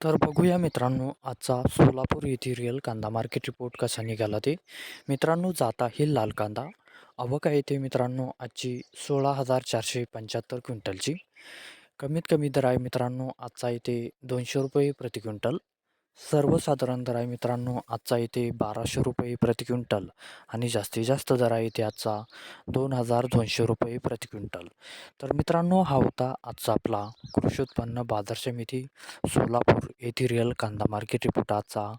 तर बघूया मित्रांनो आजचा सोलापूर येथे रिअल कांदा मार्केट रिपोर्ट कसा निघाला ते. मित्रांनो जाता हे लाल कांदा. अवका येथे मित्रांनो आजची सोळा हजार चारशे पंच्याहत्तर क्विंटलची. कमीत कमी दर आहे मित्रांनो आजचा येथे दोनशे रुपये प्रति क्विंटल. सर्वसाधारण दर आहे मित्रांनो. आजचा इथे बाराशे रुपये प्रति क्विंटल आणि जास्तीत जास्त दर आहे इथे आजचा दोन हजार दोनशे रुपये प्रति क्विंटल. तर मित्रांनो हा होता आजचा आपला कृषी उत्पन्न बाजार समिती सोलापूर येथील रिअल कांदा मार्केट रिपोर्ट आजचा.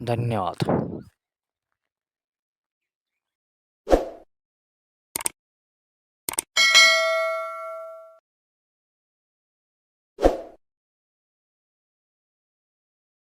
धन्यवाद.